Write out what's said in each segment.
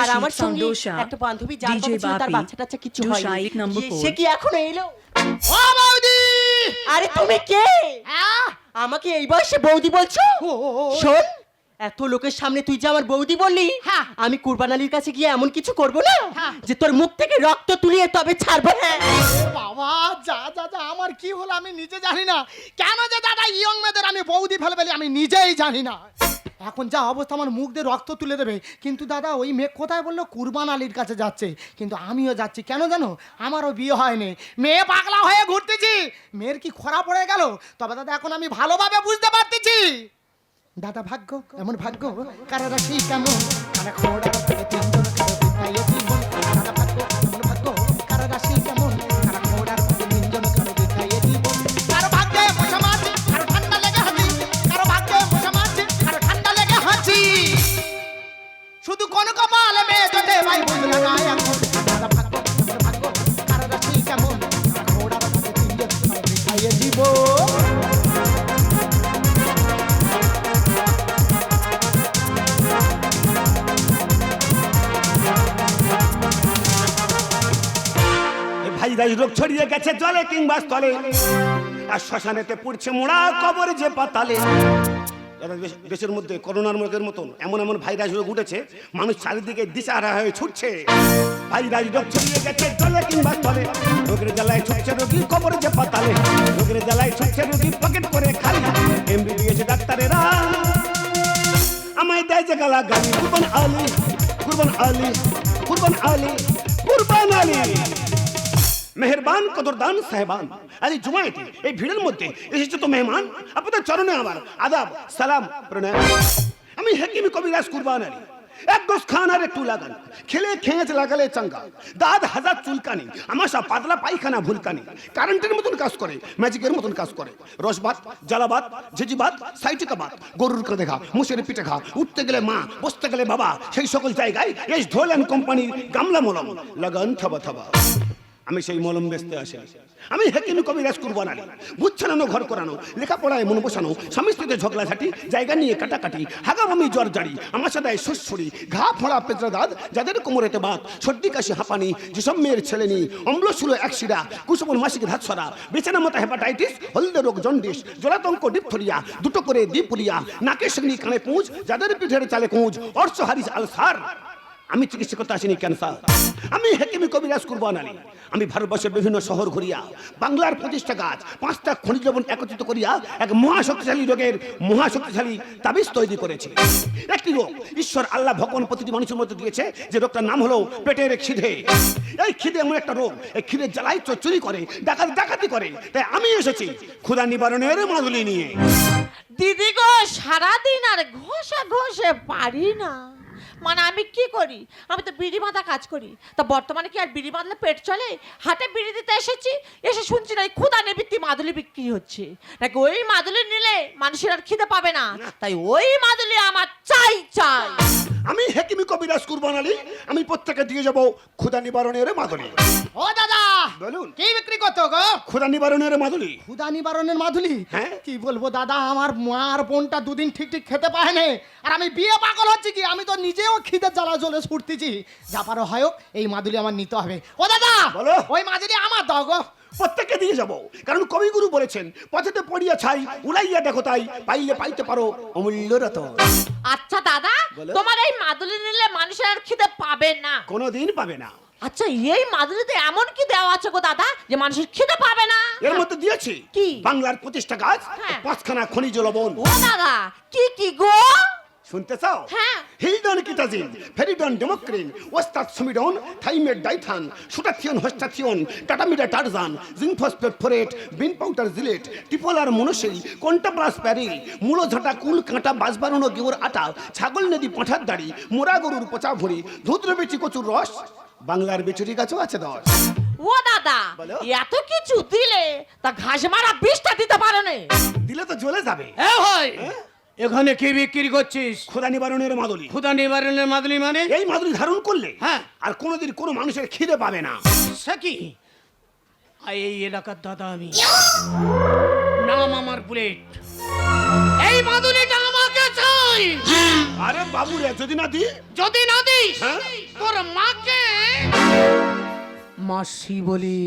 আর আমার সঙ্গে একটা বান্ধবী যার কথা ছিল তার বাচ্চা টাচ্চা কিছু হয়নি. সে কি এখনও এলো? ও বৌদি! আরে তুমি কে? আমাকে এই বয়সে বৌদি বলছো। শোন এত লোকের সামনে তুই যে আমার বৌদি বললি হ্যাঁ। আমি কুরবান আলীর কাছে গিয়ে এমন কিছু করব না হ্যাঁ। যে তোর মুখ থেকে রক্ত তুলিয়ে তবে ছাড়বো হ্যাঁ বাবা যা যা যা আমার কি হলো আমি নিজে জানি না। কেন যে দাদা ইয়ং মেয়েদের আমি বৌদি ফেলে ফেলি আমি নিজেই জানি না। এখন যা অবস্থা, আমার মুখ দিয়ে রক্ত তুলে দেবে। কিন্তু দাদা, ওই মেয়ে কোথায় বলল? কুরবান আলীর কাছে যাচ্ছে। কিন্তু আমিও যাচ্ছি। কেন জানো? আমারও বিয়ে হয়নি। মেয়ে পাগলা হয়ে ঘুরতেছি। মেয়ের কি খরা পড়ে গেল? তবে দাদা, এখন আমি ভালোভাবে বুঝতে পারতেছি। দাদা, ভাগ্য? এমন ভাগ্য? কারা রাখি কেমন? ভাইরাস ছড়িয়ে গেছে জলে কিংবা স্থলে। আর শ্মশানেতে পড়ছে মোড়া কবর যে পাতালে। দেশের মধ্যে করোনার রোগের মতন, এমন এমন ভাইরাস রোগ উঠেছে, মানুষ চারিদিকে দিশাহারা হয়ে ছুটছে। ভাইরাস রোগ ছড়িয়ে গেছে জলে কিংবা স্থলে। রোগের জ্বালায় ছুটছে রোগী কবর যে পাতালে। রোগের জ্বালায় ছুটছে রোগী পকেট করে খালি। এমবিবিএস ডাক্তারেরা। আমায় দেয় যে গালা গালি কুরবান আলী কুরবান আলী কুরবান আলী কুরবান আলী। মেহরবান, কদরদান সাহেবান। আজ এই জুমায়েতে এই ভিড়ের মধ্যে এসেছে তো মেহমান। আপনাদের চরণে আমার আদাব, সালাম, প্রণাম। আমি হেকিমি কবিরাজ কুরবান আলী। এক গোস খান আর একটু লাগান। খেলে খেঁচ লাগালে চাঙ্গা। দাঁত হাজার চুলকানি। আমাশা পাতলা পায়খানা ভুলকানি। কারেন্টের মতন কাজ করে, ম্যাজিকের মতন কাজ করে। রসবাত, জ্বালাবাত সাইটিকা বাত গরুর কাঁধে ঘা মুসের পিঠে ঘা, উঠতে গেলে মা, বসতে গেলে বাবা। সেই সকল জায়গায় এস ধোল কোম্পানির গামলা মলম লাগান থাবা থাবা। আমি সেই মলম বেচতে আসি। আমি হেকিমি কবিরাজ কুরবান আলী বুঝ ছাড়ানো ঘর করানো, লেখাপড়ায় মন বসানো, স্বামী স্ত্রীতে ঝগড়াঝাটি জায়গা নিয়ে কাটাকাটি, হাগামামি জ্বর জারি আমার সাথে সুসুরি ঘা ফোড়া দাঁত, যাদের কোমরেতে বাত সর্দি, কাশি, হাঁপানি, যেসব মেয়ের ছেলে নি অম্ল শুলো একশিরা কুসুমন মাসিক ধাতসরা বেচানা মতো হেপাটাইটিস, হলদে রোগ, জন্ডিস জলাতঙ্ক ডিপথরিয়া, দুটো করে দ্বীপুরিয়া নাকের সঙ্গে কানে পুঁজ, যাদের পিঠের চালে কুঁজ অর্শ হারিস আলসার। আমি চিকিৎসা করতে আসিনি, ক্যান্সার। আমি হেকিমি কবিরাজ কুরবান আলী। আমি ভারতবর্ষের বিভিন্ন শহর ঘুরিয়া, বাংলার প্রতিষ্ঠা গাছ, পাঁচটা খনিজ লবণ একত্রিত করিয়া এক মহাশক্তিশালী রোগের মহাশক্তিশালী তাবিজ তৈরি করেছি। একটি রোগ, ঈশ্বর আল্লাহ ভগবান প্রতিটি মানুষের মধ্যে দিয়েছে, যে রোগটার নাম হলো পেটের খিদে। এই খিদে এমন একটা রোগ, এই খিদে জ্বালাই চোর করে, ডাকাতি ডাকাতি করে। তাই আমি এসেছি ক্ষুধা নিবারণের মাদুলি নিয়ে। দিদি গো, সারাদিন আর ঘষে ঘষে পারি না। মানে আমি কি করি? আমি তো বিড়ি বাঁধা কাজ করি। তা বর্তমানে কি আর বিড়ি বাঁধলে পেট চলে? হাটে বিড়ি দিতে এসেছি এসে শুনছি না এই ক্ষুদা নিবৃত্তি মাদুলি বিক্রি হচ্ছে। নাকি ওই মাদুলি নিলে মানুষের আর খিদে পাবে না। তাই ওই মাদুলি আমার চাই চাই। আমি হেকিমি কবিরাজ কুরবান আলী। আমি প্রত্যেকে দিয়ে যাব ক্ষুধা নিবারণের মাদুলি। ও দাদা বলুন। কি বিক্রি করতো গো? ক্ষুধা নিবারণের মাদুলি। ক্ষুদা নিবারণের মাধুলি হ্যাঁ? কি বলব দাদা আমার মার বোনটা দুদিন ঠিক ঠিক খেতে পায় না। আর আমি বিয়ে পাগল হচ্ছি কি? আমি তো নিজেও খিদে জ্বালা জ্বলে ছুটতেছি। যা পারো হয় এই মাদুলি আমার নিতে হবে। ও দাদা বলো। ওই মাদুলি আমার দাও গো। প্রত্যেককে দিয়ে যাব। কারণ কবিগুরু বলেছেন পথেতে পড়িয়া ছাই উড়াইয়া দেখো তাই পাইলে পাইতে পারো অমূল্য রত আচ্ছা দাদা তোমার এই মাদুলি নিলে মানুষের আর খিদে পাবে না। কোনোদিন পাবে না। আচ্ছা এই মাদুলিতে এমন কি দেওয়া আছে গো দাদা যে মানুষের খিদে পাবে না? এর মধ্যে দিয়েছি কি? বাংলার প্রতিষ্ঠা গাছ হ্যাঁ। পাঁচখানা খনিজ লবণ। ও দাদা কি কি গো? শুনতে চাও হ্যাঁ। হিলডন কিটাজিন ফেরিডন ডেমোক্রিন ওস্তাদ সুমিডন থাইমেট ডাইথান সুটাথিয়ন Hostathion টাটামিডা Tarzan zinc phosphate phorate বিন পাউডার জিলেট টিপোলার মনসেই কন্টাপ্লাস প্যারিল মূলো ঝাঁটা কুল কাঁটা বাজবারুনো গেউর আটা ছাগল নদী পাঁঠার দাড়ি মোরা গরুর পচা ভরি ধুদ্র বেচি কচুর রস বাংলার বেচুরি গাছও আছে দশ। ও দাদা বলো। এত কিছু দিলে তা ঘাস মারা বিষটা দিতে পারো না। দিলে তো জ্বলে যাবে। হ্যাঁ ভাই। এখানে কি বিক্রি করছিস? ক্ষুদা নিবারণের মাদুলি। ক্ষুদা নিবারণের মাদুলি মানে? এই মাদুলি ধারণ করলে হ্যাঁ। আর কোনোদিন কোনো মানুষের খিদে পাবে না। সে কি? এই এলাকার দাদা আমি। নাম আমার বুলেট। এই মাদুলিটা আমাকে চাই। আরে বাবু রে যদি না দি যদি না দিস হ্যাঁ? তোর মাকে মাসি বলি।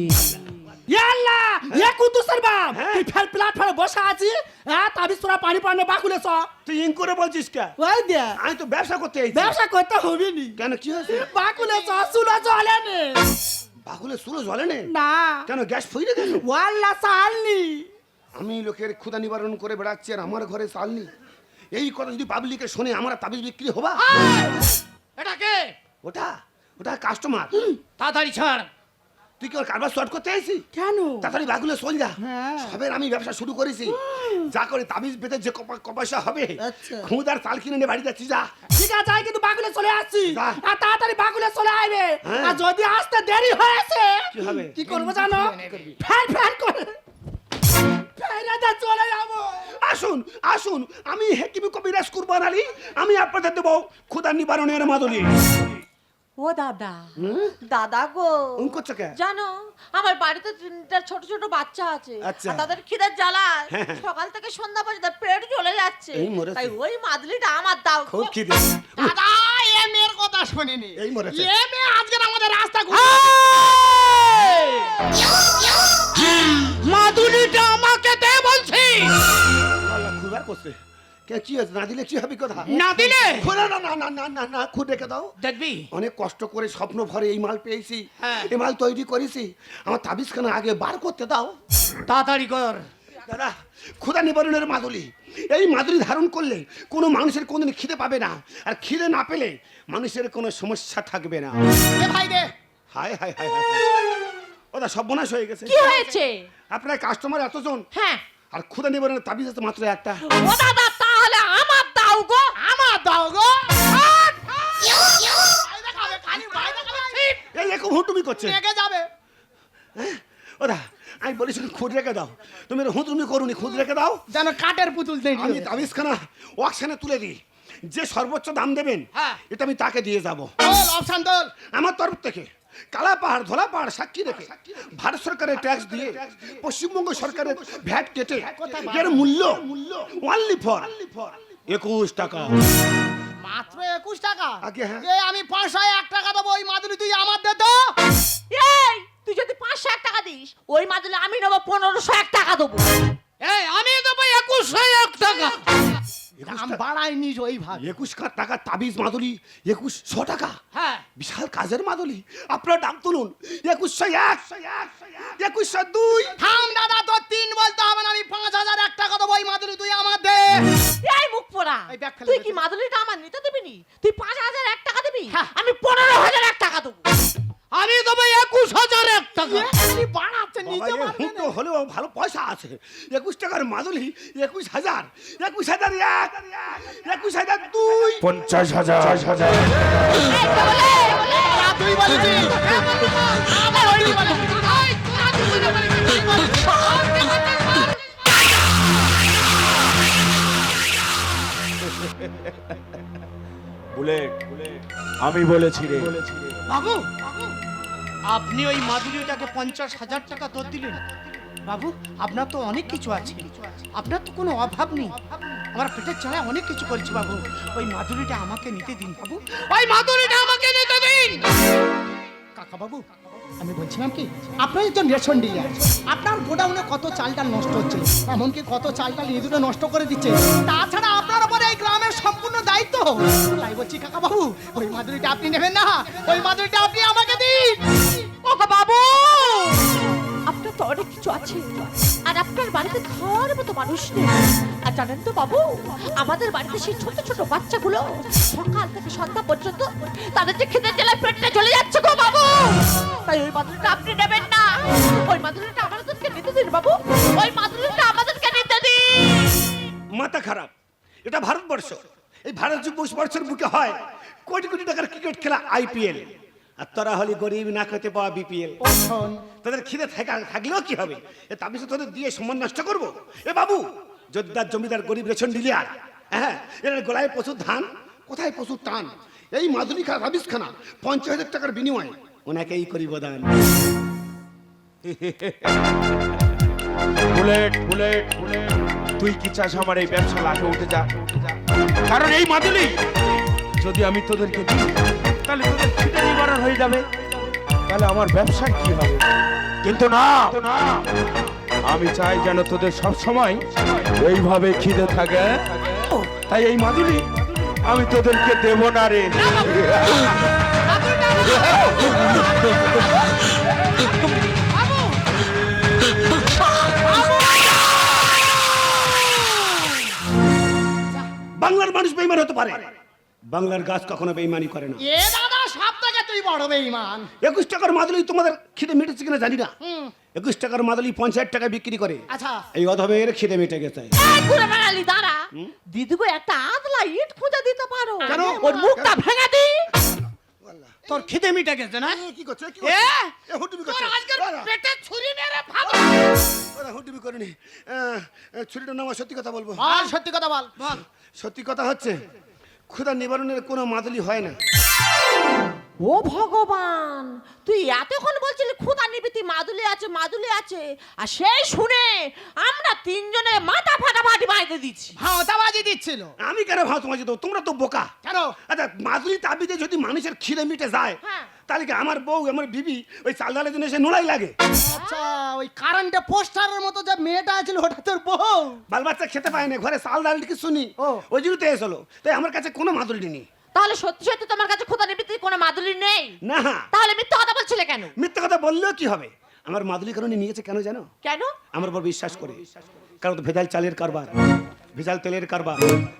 ইয়াল্লা ইয়ে কুতুসের বাপ। হ্যাঁ। তুই ফেল প্ল্যাটফর্মে বসে আছিস? হ্যাঁ তাবিজ তোরা পানি পানি বাকুলে চ। তুই ইং করে বলছিস কে? ওই দে। আমি তো ব্যবসা করতে এসেছি। ব্যবসা করতে হবে নি কেন কি হয়েছে? বাকুলে চ চুলা জ্বলে নে। বাকুলে সুলো জ্বলে নে? না। কেন গ্যাস ফইরে গেল ওয়াল্লা চালনি। আমি লোকের ক্ষুদা নিবারণ করে বেড়াচ্ছি আর আমার ঘরে চালনি। এই কথা যদি পাবলিকে শোনে আমার তাবিজ বিক্রি হবা? এটা কে? ওটা ওটা কাস্টমার তাড়াতাড়ি ছাড়। তুই কি ওর কারবার শর্ট করতে আইসি? কেন? তাড়াতাড়ি বাগুলে চল যা। হ্যাঁ। সবে আমি ব্যবসা শুরু করেছি। যা করে তাবিজ পেতে যে কপা- কপাসা হবে আচ্ছা। খুঁদার চাল কিনে নিয়ে বাড়ি যাচ্ছি যা। ঠিক আছে আই কিন্তু বাকুলে চলে আসছি। আর তাড়াতাড়ি বাকুলে চলে আইবে। হ্যাঁ। আর যদি আসতে দেরি হয়েছে কি হবে? কি করব জানো? ফ্যান ফ্যান করে চলে যাব। আসুন আসুন। আমি হেকিমি কবিরাজ কুরবান আলী। আমি আপনাদের দেবো ক্ষুদার নিবারণের মাদুলি। ও দাদা। দাদা গো। করছ কে? জানো আমার বাড়িতে তিনটা ছোট ছোট বাচ্চা আছে। আচ্ছা। আর তাদের খিদের জ্বালায় হ্যাঁ। সকাল থেকে সন্ধ্যা পর্যন্ত পেট চলে যাচ্ছে। তাই ওই মাদুলিটা আমার দাও। খুব খিদে। দাদা এ মেয়ের কথা শুনিনি। এই মরেছে। এ মেয়ে আজকের আমাদের রাস্তা মাদুলিটা আমাকে দে বলছি। আল্লাহ খুবার করছে। কে কি আছে না দিলে কি হবে কথা? না দিলে? খোলা না না না না না না খুদ রেখে দাও। দেখবি? অনেক কষ্ট করে স্বপ্ন ভরে এই মাল পেয়েছি। হ্যাঁ। এই মাল তৈরি করেছি। আমার তাবিজখানা আগে বার করতে দাও। তাড়াতাড়ি কর। দাদা ক্ষুদা নিবারণের মাদুলি। এই মাদুলি ধারণ করলে কোনো মানুষের কোনোদিন খিদে পাবে না। আর খিদে না পেলে মানুষের কোনো সমস্যা থাকবে না। ভাই দে। হায় হায় হায় হায় ওটা সর্বনাশ হয়ে গেছে। কি হয়েছে? আপনার কাস্টমার এতজন। হ্যাঁ। আর ক্ষুদা নিবারণের তাবিজ আছে মাত্র একটা। ও দাদা দাও গো। আমার দাও গো। এই এরকম হুটুমি করছে। রেগে যাবে। ওরা আমি বলেছি খুদ রেখে দাও। তুমি হুতুমি করুনি খুদ রেখে দাও। যেন কাঠের পুতুল দেই আমি তাবিজখানা ওয়াকশানে তুলে দিই। যে সর্বোচ্চ দাম দেবেন হ্যাঁ। এটা আমি তাকে দিয়ে যাব। দোল অপশন আমার তরফ থেকে কালা পাহাড় ধোলা পাহাড় সাক্ষী রেখে ভারত সরকারের ট্যাক্স দিয়ে পশ্চিমবঙ্গ সরকারের ভ্যাট কেটে এর মূল্য মূল্য ওনলি ফর একুশ টাকা। মাত্র একুশ টাকা? আগে হ্যাঁ। আমি পাঁচশো এক টাকা দেবো ওই মাদুলি তুই আমার দে তো। এই তুই যদি পাঁচশো এক টাকা দিস ওই মাদুলি আমি নেব পনেরোশো এক টাকা দেবো। এই আমি দেবো একুশশো এক টাকা। দাম নিস ওইভাবে। একুশ টাকা? তাবিজ মাদুলি একুশশো টাকা? হ্যাঁ। বিশাল কাজের মাদুলি। আপনার দাম তুলুন। একুশশো এক একুশশো দুই। থাম দাদা তোর তিন বলতে হবে না আমি পাঁচ হাজার এক টাকা দেবো ওই মাদুরি তুই আমার দে। এই মুখ পোড়া তুই কি তুই। মাদুলিটা আমার নিতে দিবি নি তুই পাঁচ হাজার এক টাকা দিবি? হ্যাঁ। আমি পনেরো হাজার এক টাকা দেবো। আমি দেবো একুশ হাজার এক টাকা। তুই বাড়াচ্ছে নিচে বাবা, এ মারবে হুঁটো হলেও ভালো পয়সা আছে। একুশ টাকার মাদুলি একুশ হাজার একুশ হাজার এক একুশ হাজার দুই। পঞ্চাশ হাজার। হাজার। না, তুই বলেছিস আবার ওই বলেছিস। বুলেট আমি বলেছি রে। বাবু আপনি ওই মাধুরীটাকে পঞ্চাশ হাজার টাকা দর দিলেন। বাবু, আপনার তো অনেক কিছু আছে। আপনার তো কোনো অভাব নেই। আমার পেটের চালায় অনেক কিছু করছে বাবু। ওই মাদুরিটা আমাকে নিতে দিন বাবু। ওই মাদুরিটা আমাকে নিতে দিন! কাকা বাবু, আমি বলছিলাম কি, আপনার একজন রেশন ডিলার। আপনার গোডাউনে কত চালটা নষ্ট হচ্ছে, এমনকি কত চালটা ইঁদুরে নষ্ট করে দিচ্ছে। তাছাড়া আপনার উপরে এই গ্রামের সম্পূর্ণ দায়িত্ব। তাই বলছি কাকা বাবু, ওই মাদুরিটা আপনি নেবেন না। ওই মাধুরীটা আপনি আমাকে দিন ও গো বাবু! আপনার তো অনেক কিছু আছে। আর আপনার বাড়িতে খাওয়ার মতো মানুষ নেই। আর জানেন তো বাবু, আমাদের বাড়িতে সেই ছোট ছোট বাচ্চাগুলো সকাল থেকে সন্ধ্যা পর্যন্ত তাদের যে খেতে জেলায় পেটটা চলে যাচ্ছে গো বাবু। তাই ওই মাদুরিটা আপনি নেবেন না। ওই মাদুরিটা আমাদেরকে নিতে দিন বাবু। ওই মাদুরিটা আমাদেরকে নিতে দিন। মাথা খারাপ। এটা ভারতবর্ষ। এই ভারত বর্ষের বুকে হয়, কোটি কোটি টাকার ক্রিকেট খেলা আইপিএল আর তোরা হলি গরিব না খেতে পাওয়া বিপিএল। তাদের খিদে থাকা থাকলেও কি হবে? এ তাবিজ তোদের দিয়ে সম্মান নষ্ট করব? এ বাবু যোদ্ধার জমিদার গরিব রেশন ডিলিয়ার হ্যাঁ এর গোলায় প্রচুর ধান। কোথায় প্রচুর টান? এই মাধুরী খা তাবিজ খানা পঞ্চাশ হাজার টাকার বিনিময়ে। ওনাকেই করিব দান। Bullet bullet. তুই কি চাস আমার এই ব্যবসা লাঠে উঠে যা? কারণ এই মাদুলি যদি আমি তোদেরকে দিই তাহলে তোদের খিদে নিবারণ হয়ে যাবে। তাহলে আমার ব্যবসার কি হবে? কিন্তু না, আমি চাই যেন তোদের সব সময় এইভাবে খিদে থাকে। তাই এই মাদুলি আমি তোদেরকে দেব না রে। বাংলার মানুষ বেইমান হতে পারে। বাংলার গাছ কখনো বেইমানি করে না। এ দাদা সব থেকে তুই বড় বেঈমান। একুশ টাকার মাদুলি তোমাদের খিদে মিটেছে কিনা জানি না। একুশ টাকার মাদুলি পঞ্চাশ টাকা বিক্রি করে। আচ্ছা। এই অধমের খিদে মিটে গেছে। ঘুরে বেড়ালি দাঁড়া। দিদিগো একটা আদলা ইট খুঁজে দিতে পারো। কেন? ওর মুখটা ভেঙে দি। তোর খিদে মিটে গেছে না? কি করছে? কি এ? হুটুমি তোর আজকের পেটে ছুরি মেরে ভালো হুটুমি করিনি। ছুরিটা নামা সত্যি কথা বলব। আর সত্যি কথা বল বল। সত্যি কথা হচ্ছে ক্ষুধা নিবারণের কোনো মাদুলি হয় না। ও ভগবান তুই এতক্ষণ বলছিলি ক্ষুদা নিবিতি মাদুলি আছে মাদুলি আছে। আর সেই শুনে আমরা তিনজনে মাথা ফাটাফাটি বাঁধে দিচ্ছি। ভাওতাবাজি দিচ্ছিল। আমি কেন ভাও তোমার তো তোমরা তো বোকা। কেন? আচ্ছা মাদুলি তাবিতে যদি মানুষের খিদে মিটে যায় হ্যাঁ। তাহলে কি আমার বউ আমার বিবি ওই চাল ডালের জন্য এসে নোড়াই লাগে। আচ্ছা ওই কারেন্টে পোস্টারের মতো যে মেয়েটা আছিল ওটা তোর বউ? বাল বাচ্চা খেতে পায় না ঘরে চাল ডাল কিছু শুনি। ও। ওই জন্য তো এসলো তাই আমার কাছে কোনো মাদুলি নেই। তাহলে সত্যি সত্যি তোমার কাছে ক্ষুদা নিবিতি কোনো মাদুলি নেই? না। তাহলে মিথ্যা কথা বলছিলে কেন? মিথ্যে কথা বললেও কি হবে? আমার মাদুলি কারণে নিয়েছে কেন জানো? কেন? আমার উপর বিশ্বাস করে। কারণ তো ভেজাল চালের কারবার ভেজাল তেলের কারবার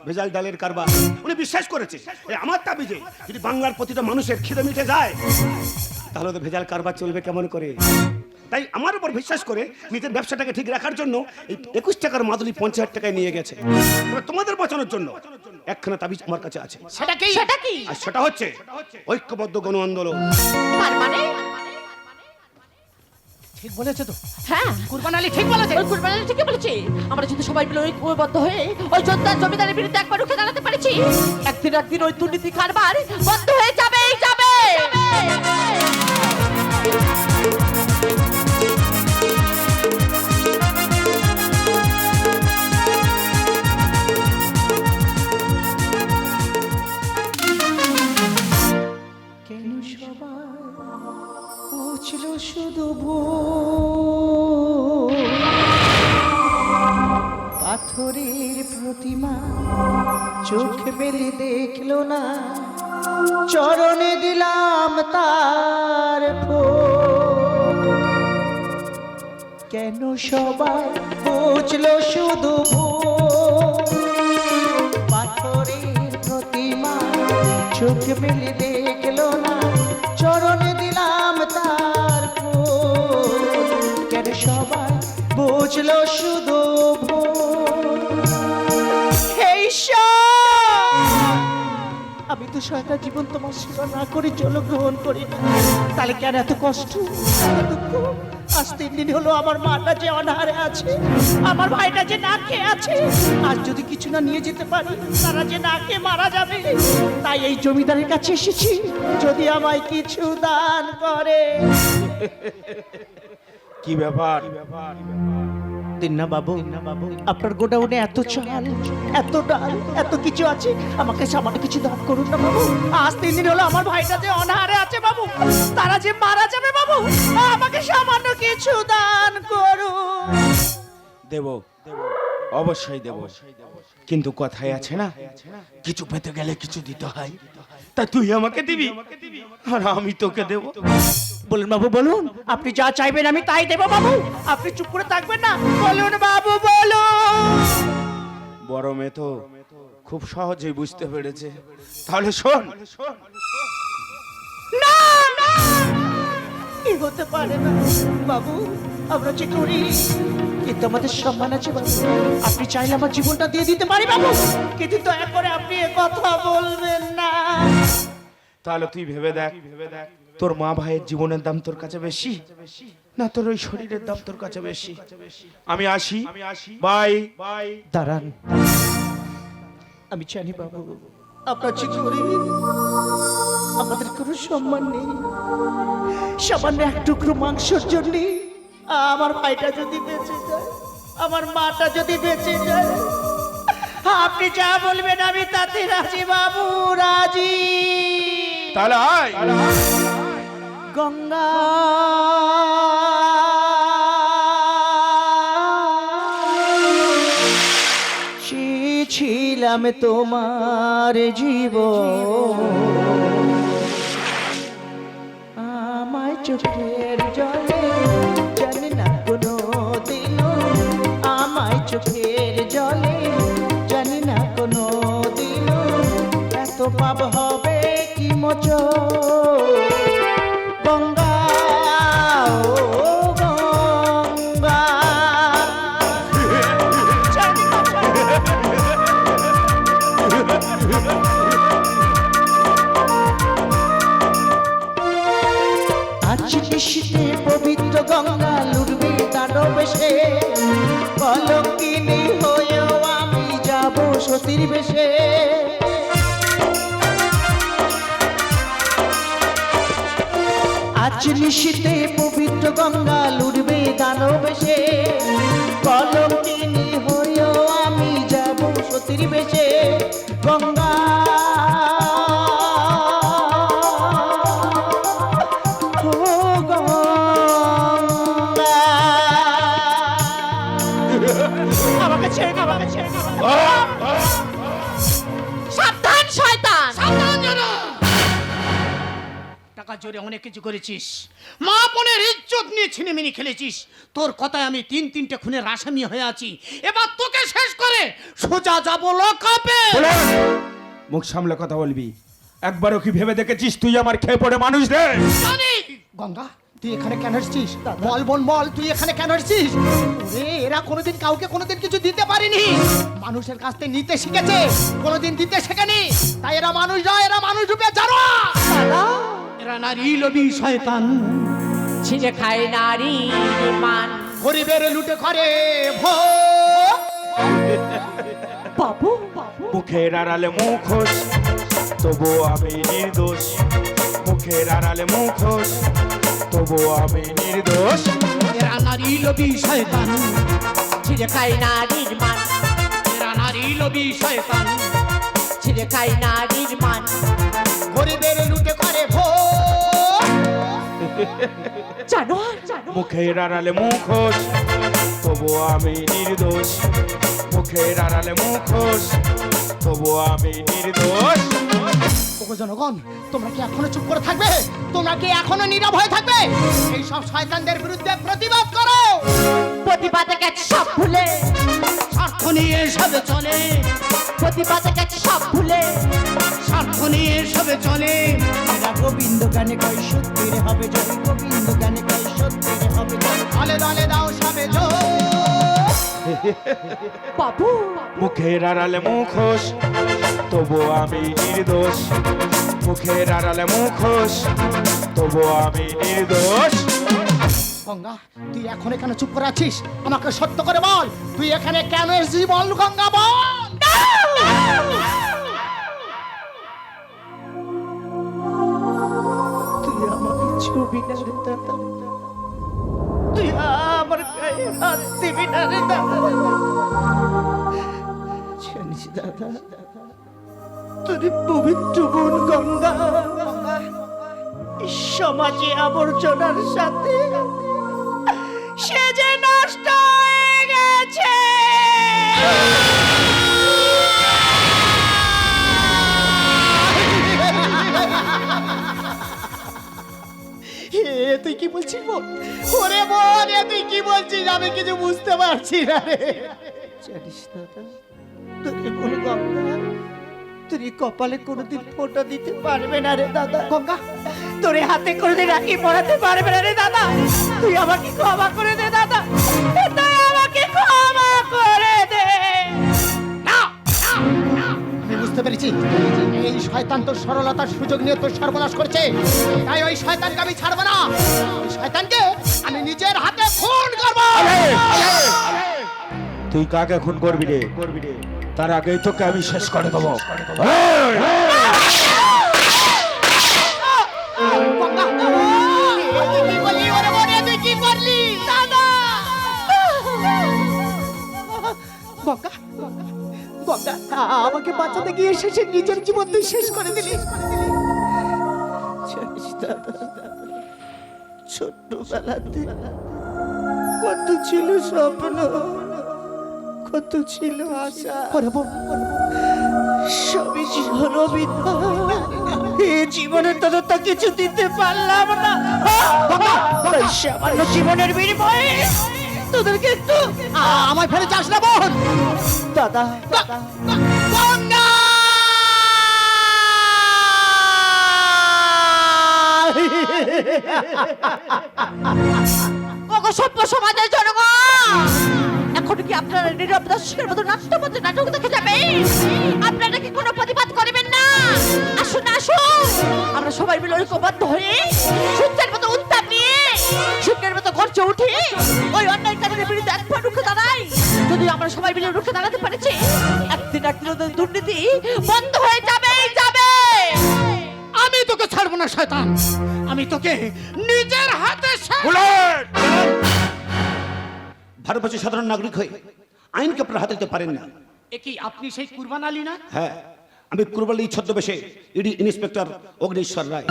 ভেজাল ডালের কারবার। উনি বিশ্বাস করেছে এই আমার তাবিজে যদি বাংলার প্রতিটা মানুষের খিদে মিটে যায় তাহলে তো ভেজাল কারবার চলবে কেমন করে? তাই আমার উপর বিশ্বাস করে নিজের ব্যবসাটাকে ঠিক রাখার জন্য এই একুশ টাকার মাদুলি পঞ্চাশ টাকায় নিয়ে গেছে। তোমাদের বাঁচানোর জন্য একখানা তাবিজ আমার কাছে আছে। সেটা কি? সেটা কি? আর সেটা হচ্ছে ঐক্যবদ্ধ গণ আন্দোলন। মানে ঠিক বলেছে তো? হ্যাঁ। কুরবান আলী ঠিক বলেছে? ওই কুরবান আলী ঠিকই বলেছে। আমরা যদি সবাই মিলে ওই ঐক্যবদ্ধ হয়ে ওই যোদ্ধার জমিদারের বিরুদ্ধে একবার রুখে দাঁড়াতে পারছি একদিন একদিন ওই দুর্নীতি কারবার বন্ধ হয়ে যাবেই যাবে শুধু পাথরের প্রতিমা চোখ মেলে দেখল না। চরণে দিলাম তার কেন সবাই বুঝলো শুধু পাথরের প্রতিমা চোখ মেলে দেখল না। বুঝলো শুধু? আমি তো সারাটা জীবন তোমার সেবা না করে জলগ্রহণ করি না। তাহলে কেন এত কষ্ট? দুঃখ? আজ তিন দিন হলো আমার মাটা যে অনাহারে আছে আমার ভাইটা যে না খেয়ে আছে। আজ যদি কিছু না নিয়ে যেতে পারি তারা যে না খেয়ে মারা যাবে। তাই এই জমিদারের কাছে এসেছি যদি আমায় কিছু দান করে। কি ব্যাপার? দিন না বাবু বাবু আপনার গোডাউনে এত চাল এত ডাল এত কিছু আছে? আমাকে সামান্য কিছু দান করুন না বাবু। আজ তিন দিন হলো আমার ভাইটা যে অনাহারে আছে বাবু তারা যে মারা যাবে বাবু আমাকে সামান্য কিছু দান করুন। দেব অবশ্যই দেব। কিন্তু কথাই আছে না কিছু পেতে গেলে কিছু দিতে হয়। তা তুই আমাকে দিবি? আর আমি তোকে দেব। বলুন বাবু বলুন। আপনি যা চাইবেন আমি তাই দেবো বাবু। আপনি চুপ করে থাকবেন না। বলুন বাবু বলুন। বড় মেয়ে তো খুব সহজেই বুঝতে পেরেছে। তাহলে শোন। না না কি হতে পারে না। বাবু আমরা যে করি কিন্তু আমাদের সম্মান আছে বাবু। আপনি চাইলে আমার জীবনটা দিয়ে দিতে পারি বাবু। কিন্তু দয়া করে আপনি এ কথা বলবেন না। তাহলে তুই ভেবে দেখ ভেবে দেখ তোর মা ভাইয়ের জীবনের দাম তোর কাছে বেশি না তোর ওই শরীরের দাম তোর কাছে বেশি? আমি আসি। আমি আসি। বাই। বাই। দাঁড়ান। আমি জানি বাবু আপনার করি আমাদের কোনো সম্মান নেই। সামান্য এক টুকরো মাংসের জন্য আমার ভাইটা যদি বেঁচে যায় আমার মাটা যদি বেঁচে যায় আপনি যা বলবেন আমি তাতে রাজি বাবু রাজি। তাহলে আয়। গঙ্গা। ছিলাম তোমার জীব আমায় চোখের জলে সতীর আজ নিশীতে পবিত্র গঙ্গা জোরে অনেক কিছু করেছিস। মা বোনের ইজ্জত নিয়ে ছিনেমিনি খেলেছিস। তোর কথায় আমি তিন তিনটে খুনের আসামি হয়ে আছি। এবার তোকে শেষ করে সোজা যাব লকাপে মুখ সামলে কথা বলবি। একবারও কি ভেবে দেখেছিস তুই আমার খেয়ে পড়ে মানুষ রে? গঙ্গা তুই এখানে কেন এসেছিস? বল বোন বল তুই এখানে কেন এসেছিস? ওরে এরা কোনোদিন কাউকে কোনোদিন কিছু দিতে পারেনি। মানুষের কাছ থেকে নিতে শিখেছে কোনোদিন দিতে শেখেনি। তাই এরা মানুষ নয় এরা মানুষ রূপে জানো এরা নারী লোভী শয়তান। ছিঁড়ে খায় নারী মান। গরিবের লুটে করে ভো বাবু মুখের আড়ালে মুখোশ তবু আমি নির্দোষ। মুখের আড়ালে মুখোশ তবু আমি নির্দোষ। এরা নারী লোভী শয়তান। ছিঁড়ে খায় নারীর মান। এরা নারী লোভী শয়তান। ছিঁড়ে খায় নারীর মান। গরিবের লুটে করে ভো জানোয়ার জানো মুখের আড়ালে মুখোশ তবু আমি নির্দোষ। মুখের আড়ালে মুখোশ তবু আমি নির্দোষ। ওগো জনগণ তোমরা কি এখনও চুপ করে থাকবে? তোমরা কি এখনও নীরব হয়ে থাকবে? এই সব শয়তানদের বিরুদ্ধে প্রতিবাদ করো। প্রতিবাদে গেছে সব ভুলে। স্বার্থ নিয়ে সবে চলে। প্রতিবাদে গেছে সব ভুলে। স্বার্থ নিয়ে সবে চলে। এরা গোবিন্দ গানে কয় সত্যের হবে জয়। গোবিন্দ গানে কয় সত্যের হবে জয়। দলে দলে দাও সবে জো বাবু মুখের আড়ালে মুখোশ তবু আমি নির্দোষ। মুখের আড়ালে মুখোশ তবু আমি নির্দোষ। গঙ্গা তুই এখন এখানে চুপ করে আছিস? আমাকে সত্য করে বল তুই এখানে কেন এসেছিস বল গঙ্গা বল? তুই আমার দাদা। দাদা তোর পবিত্র গঙ্গা। সমাজে আবর্জনার সাথে সে যে নষ্ট হয়ে গেছে। তুই কি বলছিস বোন ওরে বোন এ তুই কি বলছিস? আমি কিছু বুঝতে পারছি না রে। জানিস দাদা তোর কোনো গঙ্গা, তোর এই কপালে কোনোদিন ফোঁটা দিতে পারবে না রে দাদা। গঙ্গা, তোর হাতে কোনোদিন রাখি পড়াতে পারবে না রে দাদা। তুই আমাকে ক্ষমা করে দে, দাদা। বুঝতে পেরেছি? এই শয়তান তোর সরলতার সুযোগ নিয়ে তোর সর্বনাশ করছে। তাই ওই শয়তানকে আমি ছাড়বো না। ওই শয়তানকে আমি নিজের হাতে খুন করব। তুই কাকে খুন করবি রে? করবি রে তার আগেই তোকে আমি শেষ করে দেবো। গঙ্গা, আমাকে বাঁচাতে গিয়ে শেষে নিজের জীবন তুই শেষ করে দিলি। ছোট্টবেলাতে কত ছিল স্বপ্ন কত ছিল আশা। সবই বিদ্যা এ জীবনের তো তো কিছু দিতে পারলাম না। সামান্য জীবনের বিনিময়ে তোদেরকে একটু আ- আমায় ফেলে যাস না বোন। দাদা ওগো, সভ্য সমাজের জনগণ! এখন কি আপনারা নীরব দর্শকের মতো নাট্যপত্র নাটক দেখে যাবেন আপনারা কি কোনো প্রতিবাদ করবেন না? আসুন আসুন! আমরা সবাই মিলে ঐক্যবদ্ধ হয়ে সূর্যের মতো উত্তাপ নিয়ে সূর্যের মতো গর্জে উঠি আমরা সবাই মিলে রুখে দাঁড়াতে পেরেছি। একদিন একদিন ওদের দুর্নীতি বন্ধ হয়ে যাবে যাবে। আমি তোকে ছাড়বো না শয়তান। আমি তোকে নিজের হাতে ভারতবর্ষের সাধারণ নাগরিক হয়ে আইনকে আপনার হাতে দিতে পারেন না। এ কি আপনি সেই কুরবান আলী না? হ্যাঁ আমি কুরবালি ছদ্মবেশে ইডি ইন্সপেক্টর অগ্নিশ্বর রায়।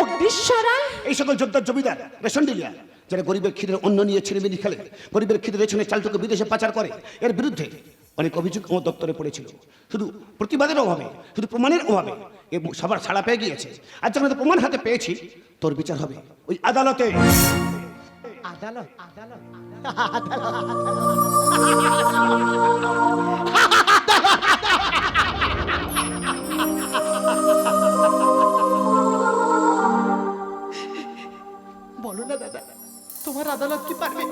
অগ্নিশ্বরা এই সকল যোদ্ধার জমিদার রেশন ডিলিয়ার যারা গরিবের খিদের অন্য নিয়ে ছিনিমিনি খেলে গরিবের খিদের রেশনের চালটুকু বিদেশে পাচার করে এর বিরুদ্ধে অনেক অভিযোগ আমার দপ্তরে পড়েছিল। শুধু প্রতিবাদের অভাবে শুধু প্রমাণের অভাবে এ সবার ছাড়া পেয়ে গিয়েছে। আর যখন প্রমাণ হাতে পেয়েছি তোর বিচার হবে। ওই আদালতে। আদালত আদালত বলো না দাদা তোমার আদালত কি পারবে?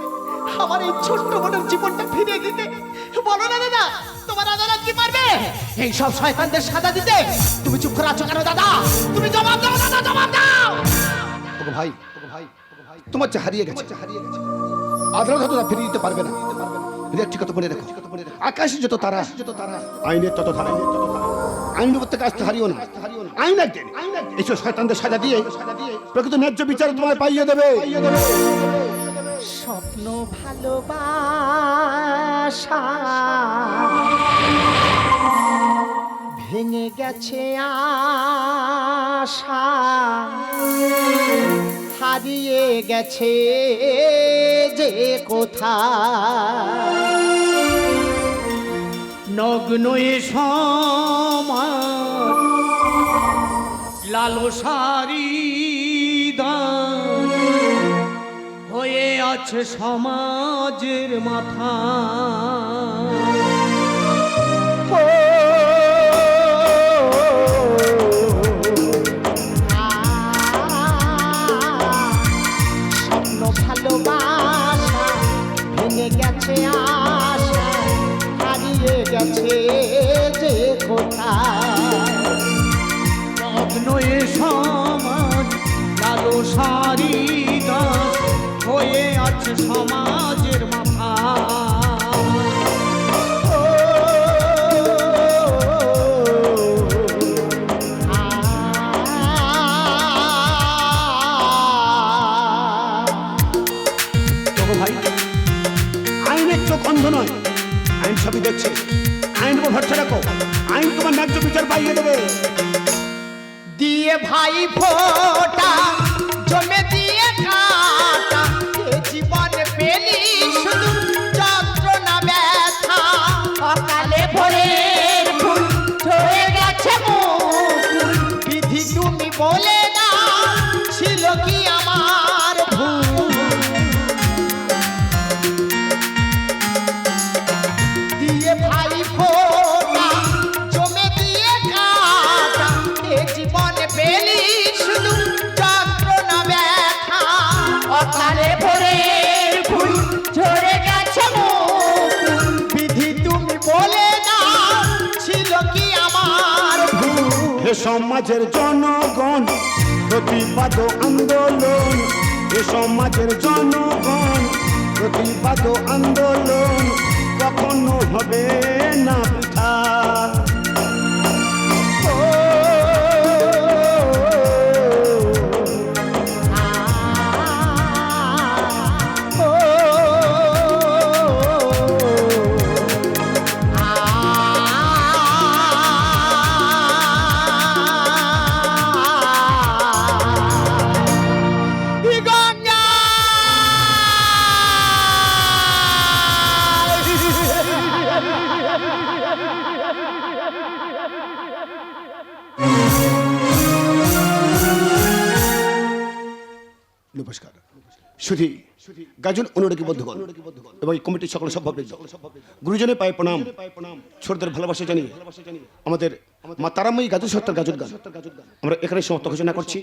আমার এই ছোট্ট বোনের জীবনটা ফিরিয়ে দিতে? বলো না দাদা তোমার আদালত কি পারবে? এই সব শয়তানদের সাজা দিতে? তুমি চুপ করে আছো কেন দাদা? তুমি জবাব দাও দাদা জবাব দাও! ওগো ভাই ওগো ভাই ওগো ভাই। তোমার যা হারিয়ে গেছে। হারিয়ে গেছে আদালত হয়তো ফিরিয়ে দিতে পারবে না। একটি কথা মনে রেখো। আকাশে যত তারা যত তারা আইনের তত ধারা। আইনের থেকে আসতে হারিও না। আইন একদিন এইসব শয়তানদের সাজা দিয়ে। প্রকৃত ন্যায্য বিচার তোমায় পাইয়ে দেবে। স্বপ্ন ভালোবাসা ভেঙে গেছে আশা, হারিয়ে গেছে যে কোথায় নগ্ন এ লালসারি দান। হয়ে আছে সমাজের মাথা। স্বপ্ন ভেঙে আশা হারিয়ে গেছে যে কোথায়? এ সমাজ লালসারি দান হয়ে আছে সমাজের মাথা। আইনের চোখ অন্ধ নয়। আইন সবই দেখছে। আইন ভরসা রাখো। আইন তোমার ন্যায্য বিচার পাইয়ে দেবে। দিয়ে ভাই ফোটা, জমে দিয়ে কাটা জীবন পেলি শুধু যন্ত্রণা ব্যথা। অকালে ভোরের ফুল ঝরে গেছে বিধি তুমি বলে সমাজের জনগণ প্রতিবাদ আন্দোলন। এ সমাজের জনগণ প্রতিবাদ আন্দোলন কখনো হবে না। শুধু গাজন অনুরাগী বন্ধুগণ এবং এই কমিটির সকল সভাপতি। গুরুজনের পায়ে প্রণাম, ছোটদের ভালোবাসা জানি আমাদের মা তারাময়ী গাজন সত্তার গাজন গান আমরা এখানে সমাপ্ত ঘোষণা করছি।